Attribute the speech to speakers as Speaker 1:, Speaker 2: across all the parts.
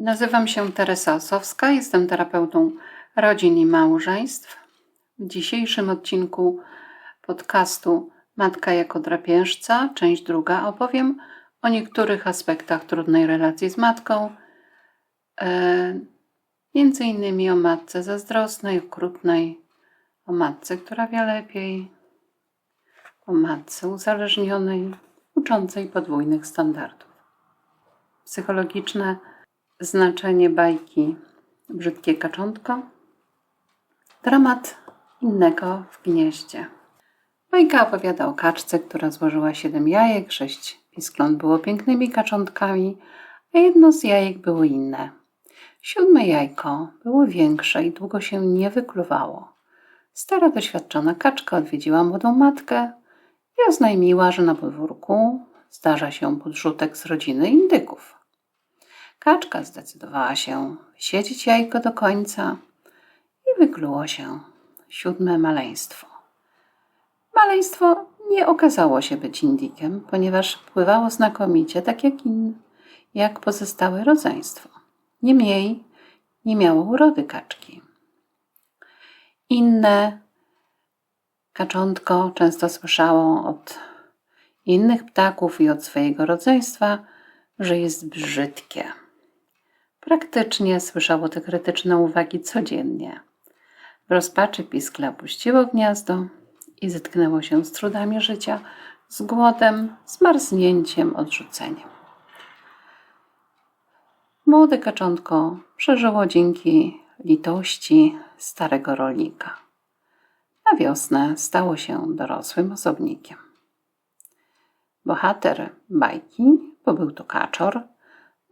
Speaker 1: Nazywam się Teresa Osowska, jestem terapeutą rodzin i małżeństw. W dzisiejszym odcinku podcastu Matka jako drapieżca, część druga, opowiem o niektórych aspektach trudnej relacji z matką, e, między innymi o matce zazdrosnej, okrutnej, o matce, która wie lepiej, o matce uzależnionej, uczącej podwójnych standardów. Psychologiczne znaczenie bajki Brzydkie kaczątko. Dramat innego w gnieździe. Bajka opowiada o kaczce, która złożyła siedem jajek, sześć piskląt było pięknymi kaczątkami, a jedno z jajek było inne. Siódme jajko było większe i długo się nie wykluwało. Stara, doświadczona kaczka odwiedziła młodą matkę i oznajmiła, że na podwórku zdarza się podrzutek z rodziny indyków. Kaczka zdecydowała się siedzieć jajko do końca i wykluło się siódme maleństwo. Maleństwo nie okazało się być indykiem, ponieważ pływało znakomicie, tak jak, in, jak pozostałe rodzeństwo. Niemniej nie miało urody kaczki. Inne kaczątko często słyszało od innych ptaków i od swojego rodzeństwa, że jest brzydkie. Praktycznie słyszało te krytyczne uwagi codziennie. W rozpaczy piskle opuściło gniazdo i zetknęło się z trudami życia, z głodem, zmarznięciem, odrzuceniem. Młode kaczątko przeżyło dzięki litości starego rolnika. Na wiosnę stało się dorosłym osobnikiem. Bohater bajki, bo był to kaczor,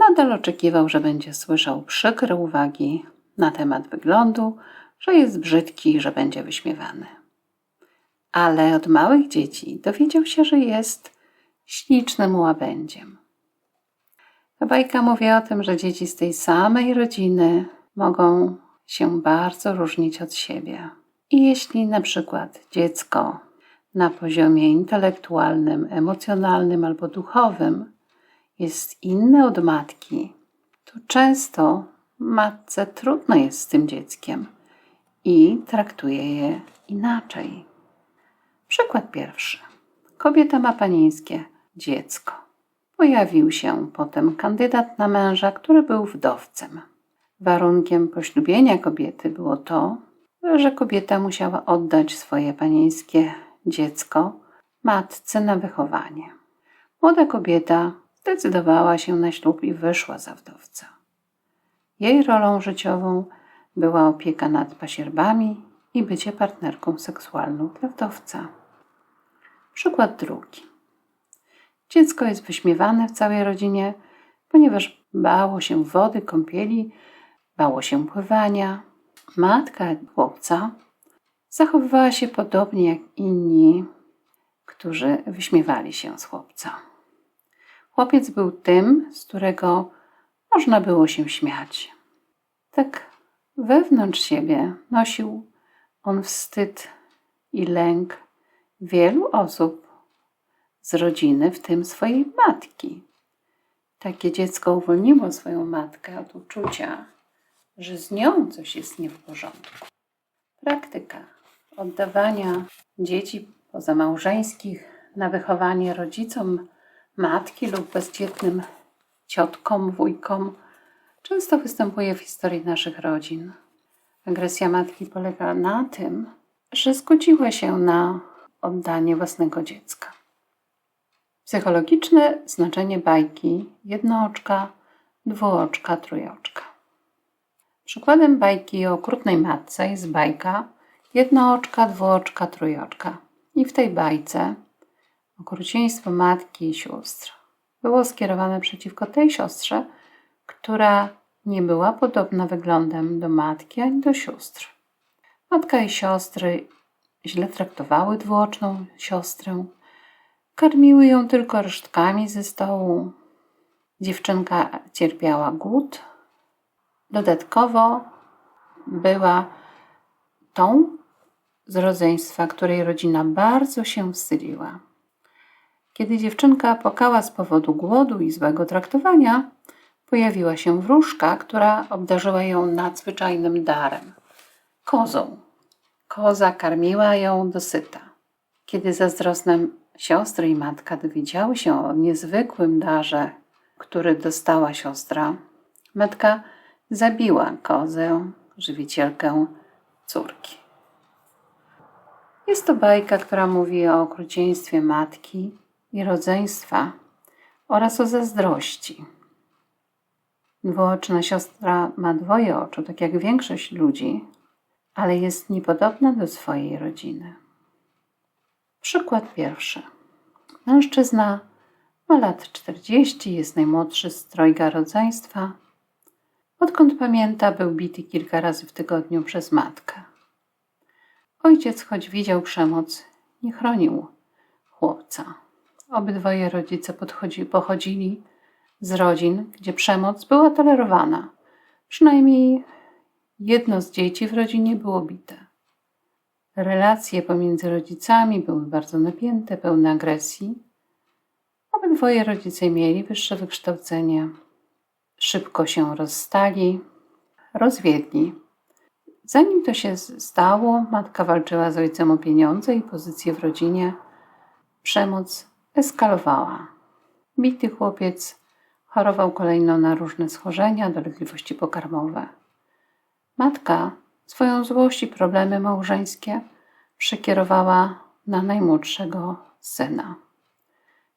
Speaker 1: nadal oczekiwał, że będzie słyszał przykre uwagi na temat wyglądu, że jest brzydki, że będzie wyśmiewany. Ale od małych dzieci dowiedział się, że jest ślicznym łabędziem. Ta bajka mówi o tym, że dzieci z tej samej rodziny mogą się bardzo różnić od siebie. I jeśli na przykład dziecko na poziomie intelektualnym, emocjonalnym albo duchowym jest inne od matki, to często matce trudno jest z tym dzieckiem i traktuje je inaczej. Przykład pierwszy. Kobieta ma panieńskie dziecko. Pojawił się potem kandydat na męża, który był wdowcem. Warunkiem poślubienia kobiety było to, że kobieta musiała oddać swoje panieńskie dziecko matce na wychowanie. Młoda kobieta zdecydowała się na ślub i wyszła za wdowca. Jej rolą życiową była opieka nad pasierbami i bycie partnerką seksualną dla wdowca. Przykład drugi. Dziecko jest wyśmiewane w całej rodzinie, ponieważ bało się wody, kąpieli, bało się pływania. Matka chłopca zachowywała się podobnie jak inni, którzy wyśmiewali się z chłopca. Chłopiec był tym, z którego można było się śmiać. Tak wewnątrz siebie nosił on wstyd i lęk wielu osób z rodziny, w tym swojej matki. Takie dziecko uwolniło swoją matkę od uczucia, że z nią coś jest nie w porządku. Praktyka oddawania dzieci pozamałżeńskich na wychowanie rodzicom matki lub bezdzietnym ciotkom, wujkom często występuje w historii naszych rodzin. Agresja matki polega na tym, że zgodziła się na oddanie własnego dziecka. Psychologiczne znaczenie bajki jednooczka, dwuoczka, trójoczka. Przykładem bajki o okrutnej matce jest bajka jednooczka, dwuoczka, trójoczka. I w tej bajce okrucieństwo matki i sióstr było skierowane przeciwko tej siostrze, która nie była podobna wyglądem do matki ani do sióstr. Matka i siostry źle traktowały dwuoczną siostrę, karmiły ją tylko resztkami ze stołu. Dziewczynka cierpiała głód. Dodatkowo była tą z rodzeństwa, której rodzina bardzo się wstydziła. Kiedy dziewczynka płakała z powodu głodu i złego traktowania, pojawiła się wróżka, która obdarzyła ją nadzwyczajnym darem kozą. Koza karmiła ją dosyta. Kiedy zazdrosne siostry i matka dowiedziały się o niezwykłym darze, który dostała siostra, matka zabiła kozę, żywicielkę córki. Jest to bajka, która mówi o okrucieństwie matki i rodzeństwa oraz o zazdrości. Dwuoczna siostra ma dwoje oczu, tak jak większość ludzi, ale jest niepodobna do swojej rodziny. Przykład pierwszy. Mężczyzna ma lat 40, jest najmłodszy z trojga rodzeństwa. Odkąd pamięta, był bity kilka razy w tygodniu przez matkę. Ojciec, choć widział przemoc, nie chronił chłopca. Obydwoje rodzice pochodzili z rodzin, gdzie przemoc była tolerowana. Przynajmniej jedno z dzieci w rodzinie było bite. Relacje pomiędzy rodzicami były bardzo napięte, pełne agresji. Obydwoje rodzice mieli wyższe wykształcenie. Szybko się rozstali, rozwiedli. Zanim to się stało, matka walczyła z ojcem o pieniądze i pozycję w rodzinie. Przemoc eskalowała. Bity chłopiec chorował kolejno na różne schorzenia, dolegliwości pokarmowe. Matka swoją złość i problemy małżeńskie przekierowała na najmłodszego syna.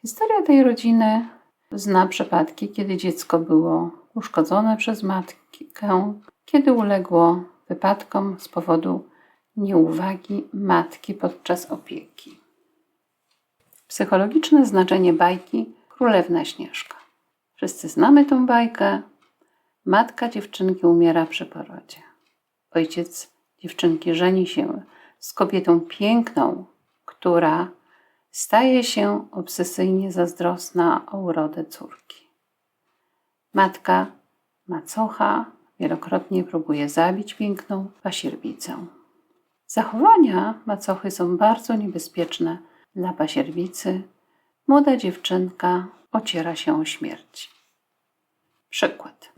Speaker 1: Historia tej rodziny zna przypadki, kiedy dziecko było uszkodzone przez matkę, kiedy uległo wypadkom z powodu nieuwagi matki podczas opieki. Psychologiczne znaczenie bajki Królewna Śnieżka. Wszyscy znamy tą bajkę. Matka dziewczynki umiera przy porodzie. Ojciec dziewczynki żeni się z kobietą piękną, która staje się obsesyjnie zazdrosna o urodę córki. Matka macocha wielokrotnie próbuje zabić piękną pasierbicę. Zachowania macochy są bardzo niebezpieczne dla pasierbicy. Młoda dziewczynka ociera się o śmierć. Przykład.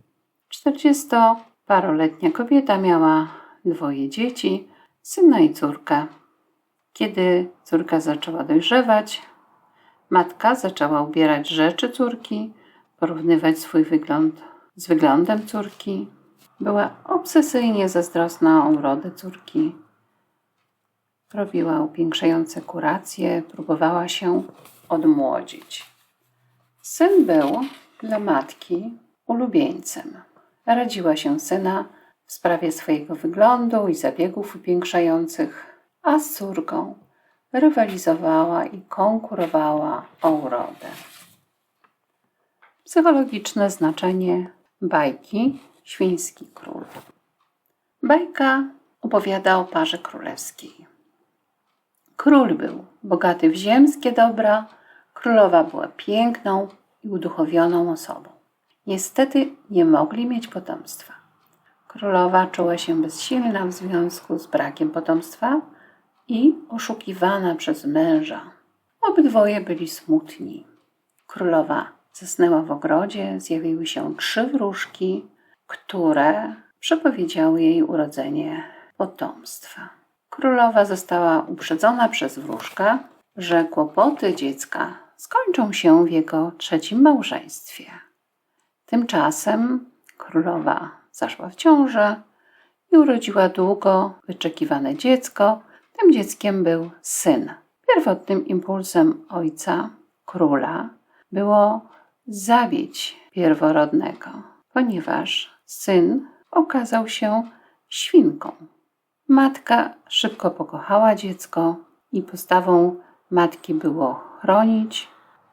Speaker 1: 40-paroletnia kobieta miała dwoje dzieci, syna i córkę. Kiedy córka zaczęła dojrzewać, matka zaczęła ubierać rzeczy córki, porównywać swój wygląd z wyglądem córki. Była obsesyjnie zazdrosna o urodę córki. Robiła upiększające kuracje, próbowała się odmłodzić. Syn był dla matki ulubieńcem. Radziła się syna w sprawie swojego wyglądu i zabiegów upiększających, a z córką rywalizowała i konkurowała o urodę. Psychologiczne znaczenie bajki Świński Król. Bajka opowiada o parze królewskiej. Król był bogaty w ziemskie dobra, królowa była piękną i uduchowioną osobą. Niestety nie mogli mieć potomstwa. Królowa czuła się bezsilna w związku z brakiem potomstwa i oszukiwana przez męża. Obydwoje byli smutni. Królowa zasnęła w ogrodzie, zjawiły się trzy wróżki, które przepowiedziały jej urodzenie potomstwa. Królowa została uprzedzona przez wróżka, że kłopoty dziecka skończą się w jego trzecim małżeństwie. Tymczasem królowa zaszła w ciążę i urodziła długo wyczekiwane dziecko. Tym dzieckiem był syn. Pierwotnym impulsem ojca, króla, było zabić pierworodnego, ponieważ syn okazał się świnką. Matka szybko pokochała dziecko i postawą matki było chronić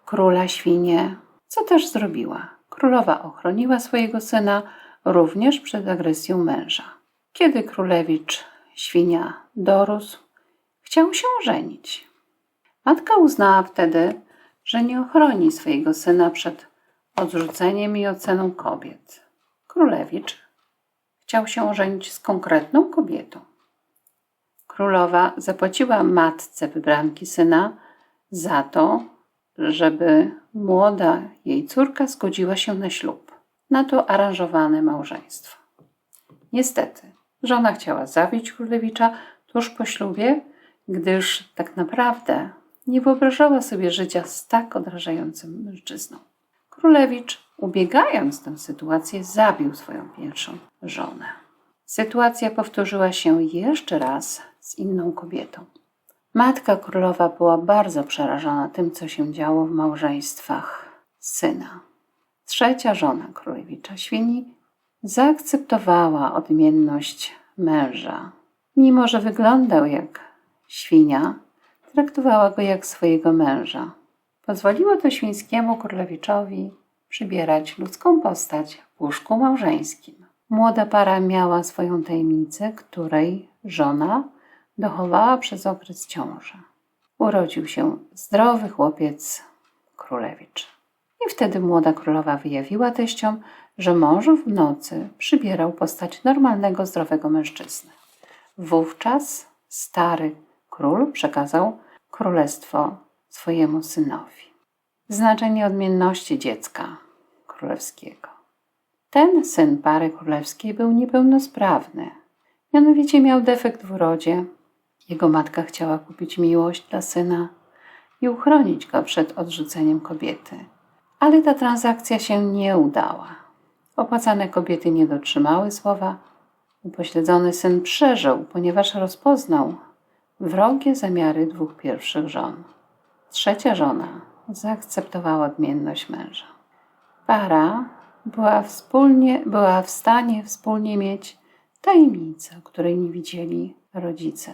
Speaker 1: króla świnie, co też zrobiła. Królowa ochroniła swojego syna również przed agresją męża. Kiedy królewicz świnia dorósł, chciał się żenić. Matka uznała wtedy, że nie ochroni swojego syna przed odrzuceniem i oceną kobiet. Królewicz chciał się ożenić z konkretną kobietą. Królowa zapłaciła matce wybranki syna za to, żeby młoda jej córka zgodziła się na ślub. na to aranżowane małżeństwo. Niestety, żona chciała zabić królewicza tuż po ślubie, gdyż tak naprawdę nie wyobrażała sobie życia z tak odrażającym mężczyzną. Królewicz, ubiegając tę sytuację, zabił swoją pierwszą żonę. Sytuacja powtórzyła się jeszcze raz z inną kobietą. Matka królowa była bardzo przerażona tym, co się działo w małżeństwach syna. Trzecia żona królewicza świni zaakceptowała odmienność męża. Mimo, że wyglądał jak świnia, traktowała go jak swojego męża. Pozwoliło to świńskiemu królewiczowi przybierać ludzką postać w łóżku małżeńskim. Młoda para miała swoją tajemnicę, której żona dochowała przez okres ciąży. Urodził się zdrowy chłopiec królewicz. I wtedy młoda królowa wyjawiła teściom, że mąż w nocy przybierał postać normalnego, zdrowego mężczyzny. Wówczas stary król przekazał królestwo swojemu synowi. Znaczenie odmienności dziecka królewskiego. Ten syn pary królewskiej był niepełnosprawny. Mianowicie miał defekt w urodzie. Jego matka chciała kupić miłość dla syna i uchronić go przed odrzuceniem kobiety. Ale ta transakcja się nie udała. Opłacane kobiety nie dotrzymały słowa. Upośledzony syn przeżył, ponieważ rozpoznał wrogie zamiary dwóch pierwszych żon. Trzecia żona zaakceptowała odmienność męża. Para była, wspólnie, była w stanie wspólnie mieć tajemnicę, której nie widzieli rodzice.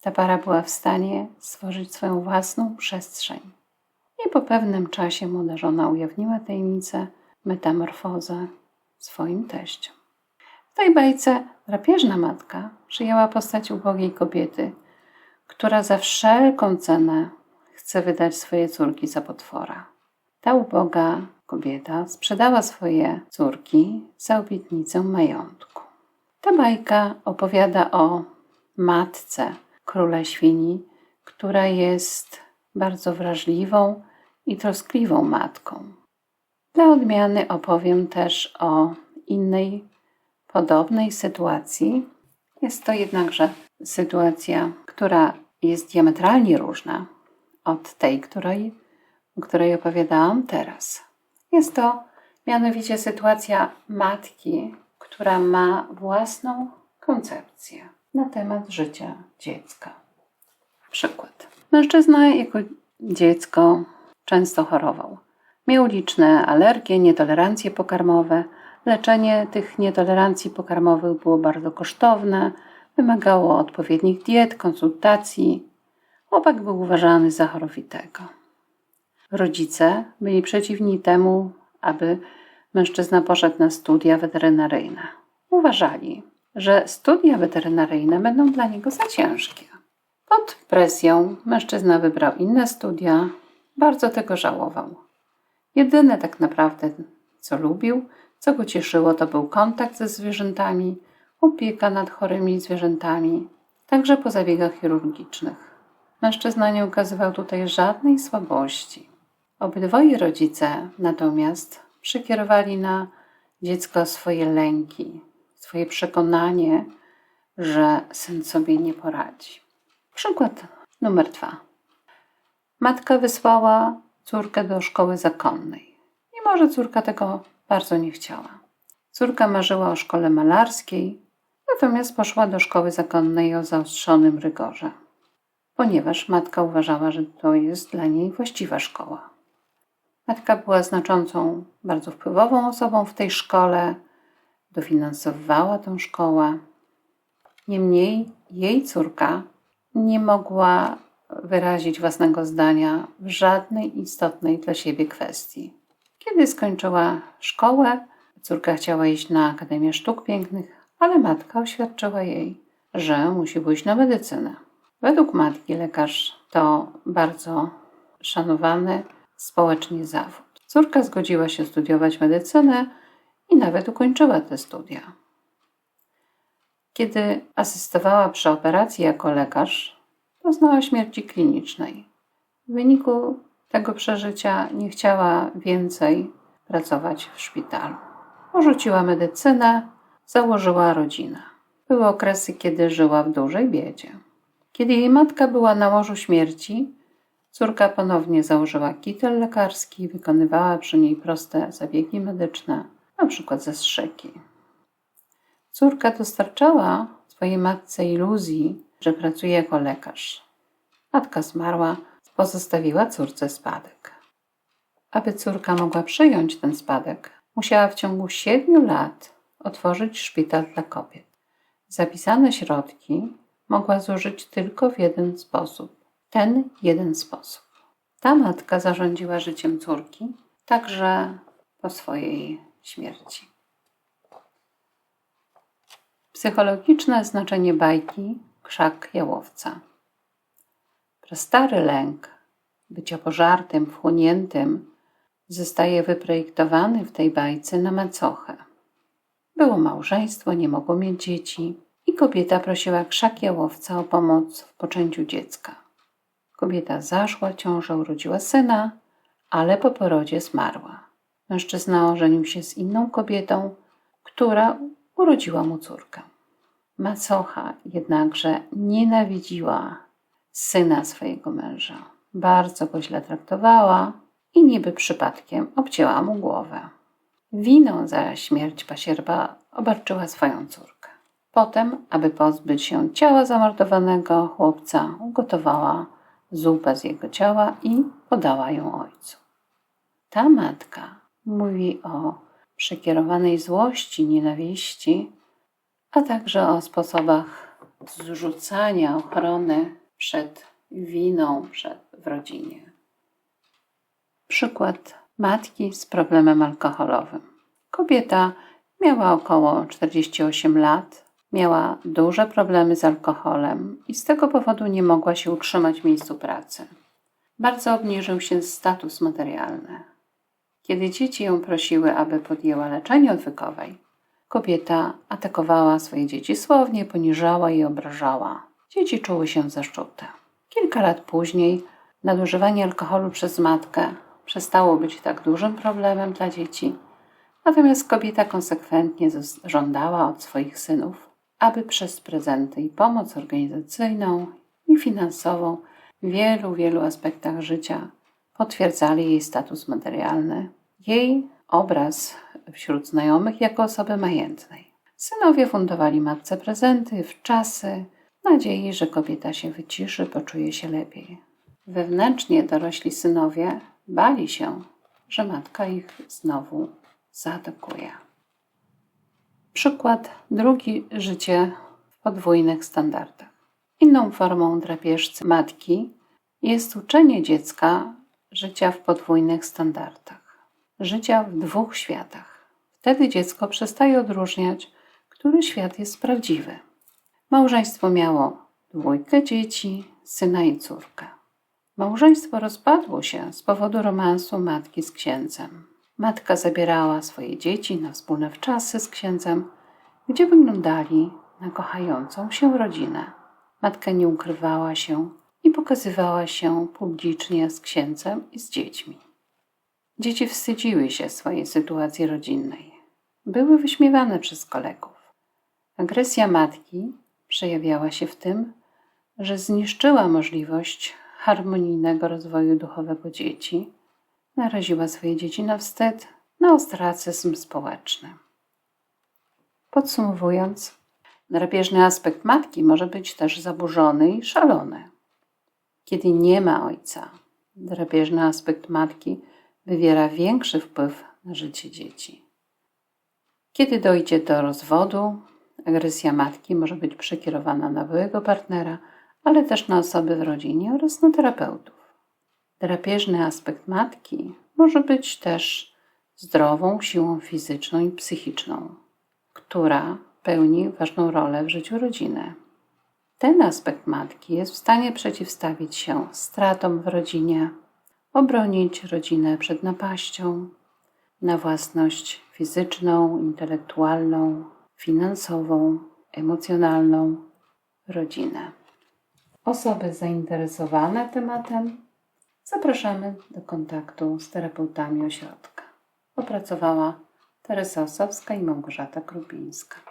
Speaker 1: Ta para była w stanie stworzyć swoją własną przestrzeń. I po pewnym czasie młoda żona ujawniła tajemnicę, metamorfozę swoim teściom. W tej bajce drapieżna matka przyjęła postać ubogiej kobiety, która za wszelką cenę chce wydać swoje córki za potwora. Ta uboga kobieta sprzedała swoje córki za obietnicę majątku. Ta bajka opowiada o matce króla świni, która jest bardzo wrażliwą i troskliwą matką. Dla odmiany opowiem też o innej podobnej sytuacji. Jest to jednakże sytuacja, która jest diametralnie różna od tej, której, o której opowiadałam teraz. Jest to mianowicie sytuacja matki, która ma własną koncepcję na temat życia dziecka. Przykład. Mężczyzna jako dziecko często chorował. Miał liczne alergie, nietolerancje pokarmowe. Leczenie tych nietolerancji pokarmowych było bardzo kosztowne, wymagało odpowiednich diet, konsultacji. Chłopak był uważany za chorowitego. Rodzice byli przeciwni temu, aby mężczyzna poszedł na studia weterynaryjne. Uważali, że studia weterynaryjne będą dla niego za ciężkie. Pod presją mężczyzna wybrał inne studia, bardzo tego żałował. Jedyne tak naprawdę, co lubił, co go cieszyło, to był kontakt ze zwierzętami, opieka nad chorymi zwierzętami, także po zabiegach chirurgicznych. Mężczyzna nie ukazywał tutaj żadnej słabości. Obydwoje rodzice natomiast przekierowali na dziecko swoje lęki, swoje przekonanie, że syn sobie nie poradzi. Przykład numer dwa. Matka wysłała córkę do szkoły zakonnej, mimo że córka tego bardzo nie chciała. Córka marzyła o szkole malarskiej, natomiast poszła do szkoły zakonnej o zaostrzonym rygorze, ponieważ matka uważała, że to jest dla niej właściwa szkoła. Matka była znaczącą, bardzo wpływową osobą w tej szkole, dofinansowywała tę szkołę. Niemniej jej córka nie mogła wyrazić własnego zdania w żadnej istotnej dla siebie kwestii. Kiedy skończyła szkołę, córka chciała iść na Akademię Sztuk Pięknych, ale matka oświadczyła jej, że musi pójść na medycynę. Według matki lekarz to bardzo szanowany społecznie zawód. Córka zgodziła się studiować medycynę i nawet ukończyła te studia. Kiedy asystowała przy operacji jako lekarz, doznała śmierci klinicznej. W wyniku tego przeżycia nie chciała więcej pracować w szpitalu. porzuciła medycynę, założyła rodzinę. Były okresy, kiedy żyła w dużej biedzie. Kiedy jej matka była na łożu śmierci, córka ponownie założyła kitel lekarski, wykonywała przy niej proste zabiegi medyczne, przykład ze strzyki. Córka dostarczała swojej matce iluzji, że pracuje jako lekarz. Matka zmarła, pozostawiła córce spadek. Aby córka mogła przyjąć ten spadek, musiała w ciągu siedmiu lat otworzyć szpital dla kobiet. Zapisane środki mogła zużyć tylko w jeden sposób. Ten jeden sposób. Ta matka zarządziła życiem córki także po swojej śmierci. Psychologiczne znaczenie bajki Krzak Jałowca. Stary lęk bycia pożartym, wchłoniętym zostaje wyprojektowany w tej bajce na macochę. Było małżeństwo, nie mogło mieć dzieci i kobieta prosiła krzak jałowca o pomoc w poczęciu dziecka. Kobieta zaszła ciążę, urodziła syna, ale po porodzie zmarła. Mężczyzna ożenił się z inną kobietą, która urodziła mu córkę. Macocha jednakże nienawidziła syna swojego męża. Bardzo go źle traktowała i niby przypadkiem obcięła mu głowę. Winą za śmierć pasierba obarczyła swoją córkę. Potem, aby pozbyć się ciała zamordowanego chłopca, ugotowała zupę z jego ciała i podała ją ojcu. Ta matka mówi o przekierowanej złości, nienawiści, a także o sposobach zrzucania ochrony przed winą przed, w rodzinie. Przykład matki z problemem alkoholowym. Kobieta miała około 48 lat, miała duże problemy z alkoholem i z tego powodu nie mogła się utrzymać w miejscu pracy. Bardzo obniżył się status materialny. Kiedy dzieci ją prosiły, aby podjęła leczenie odwykowej, kobieta atakowała swoje dzieci słownie, poniżała i obrażała. Dzieci czuły się zaszczute. Kilka lat później nadużywanie alkoholu przez matkę przestało być tak dużym problemem dla dzieci, natomiast kobieta konsekwentnie żądała od swoich synów, aby przez prezenty i pomoc organizacyjną i finansową w wielu, wielu aspektach życia potwierdzali jej status materialny, jej obraz wśród znajomych jako osoby majętnej. Synowie fundowali matce prezenty w czasy, nadziei, że kobieta się wyciszy, poczuje się lepiej. Wewnętrznie dorośli synowie bali się, że matka ich znowu zaatakuje. Przykład drugi życie w podwójnych standardach. Inną formą drapieżcy matki jest uczenie dziecka życia w podwójnych standardach, życia w dwóch światach. Wtedy dziecko przestaje odróżniać, który świat jest prawdziwy. Małżeństwo miało dwójkę dzieci, syna i córkę. Małżeństwo rozpadło się z powodu romansu matki z księdzem. Matka zabierała swoje dzieci na wspólne wczasy z księdzem, gdzie wyglądali na kochającą się rodzinę. Matka nie ukrywała się i pokazywała się publicznie z księdzem i z dziećmi. Dzieci wstydziły się swojej sytuacji rodzinnej. Były wyśmiewane przez kolegów. Agresja matki przejawiała się w tym, że zniszczyła możliwość harmonijnego rozwoju duchowego dzieci, naraziła swoje dzieci na wstyd, na ostracyzm społeczny. Podsumowując, drapieżny aspekt matki może być też zaburzony i szalony. Kiedy nie ma ojca, drapieżny aspekt matki wywiera większy wpływ na życie dzieci. Kiedy dojdzie do rozwodu, Agresja matki może być przekierowana na byłego partnera, ale też na osoby w rodzinie oraz na terapeutów. Drapieżny aspekt matki może być też zdrową siłą fizyczną i psychiczną, która pełni ważną rolę w życiu rodziny. Ten aspekt matki jest w stanie przeciwstawić się stratom w rodzinie, obronić rodzinę przed napaścią na własność fizyczną, intelektualną, finansową, emocjonalną rodzinę. Osoby zainteresowane tematem zapraszamy do kontaktu z terapeutami ośrodka. Opracowała Teresa Osowska i Małgorzata Krupińska.